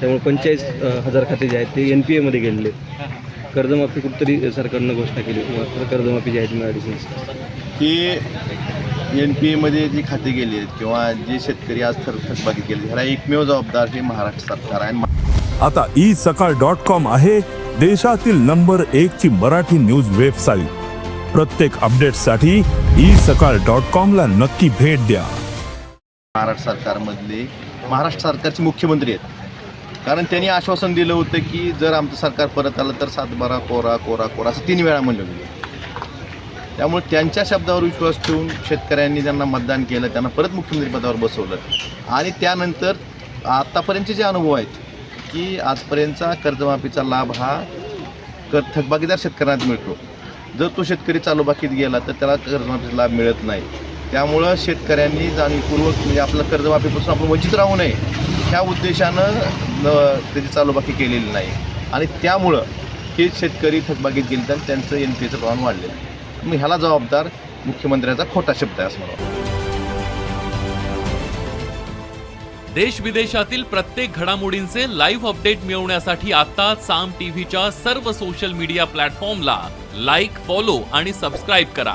त्यामुळे पंचेचाळीस हजार खाते जे आहेत ते एन पी एमध्ये गेलेले आहेत. कर्जमाफी कुठतरी सरकारनं घोषणा केली. मात्र कर्जमाफी जी आहे ती मिळालीच नाही. की एन पी एमध्ये जी खाती गेली आहेत किंवा जे शेतकरी आज थर थकबाकी केली ह्याला एकमेव जबाबदार हे महाराष्ट्र सरकार आहे. आता ई सकाळ डॉट कॉम आहे देशातील नंबर एक ची मराठी न्यूज वेबसाईट. प्रत्येक अपडेटसाठी ई सकाळ डॉट कॉम ला नक्की भेट द्या. महाराष्ट्र सरकारमधले महाराष्ट्र सरकारचे मुख्यमंत्री आहेत. कारण त्यांनी आश्वासन दिलं होतं की जर आमचं सरकार परत आलं तर सातबारा कोरा कोरा कोरा असं तीन वेळा म्हणलं गेलं. त्यामुळे त्यांच्या शब्दावर विश्वास ठेवून शेतकऱ्यांनी ज्यांना मतदान केलं त्यांना परत मुख्यमंत्रीपदावर बसवलं. आणि त्यानंतर आत्तापर्यंतचे जे अनुभव आहेत की आजपर्यंतचा कर्जमाफीचा लाभ हा कर थकबाकीदार शेतकऱ्यांना मिळतो. जर तो शेतकरी चालूबाकीत गेला तर त्याला कर्जमाफीचा लाभ मिळत नाही. त्यामुळं शेतकऱ्यांनी जाणीवपूर्वक म्हणजे आपलं कर्जमाफीपासून आपण वंचित राहू नये ह्या उद्देशानं न त्याची चालूबाकी केलेली नाही. आणि त्यामुळं हे शेतकरी थकबाकीत गेले तर त्यांचं एन पी एचं प्रमाण वाढलेलं आहे. मग ह्याला जबाबदार मुख्यमंत्र्यांचा खोटा शब्द आहे असं मला देश विदेशातील प्रत्येक घडामोडींचे लाईव्ह अपडेट मिळवण्यासाठी आता साम टीव्हीच्या सर्व सोशल मीडिया प्लॅटफॉर्मला लाईक फॉलो आणि सबस्क्राईब करा.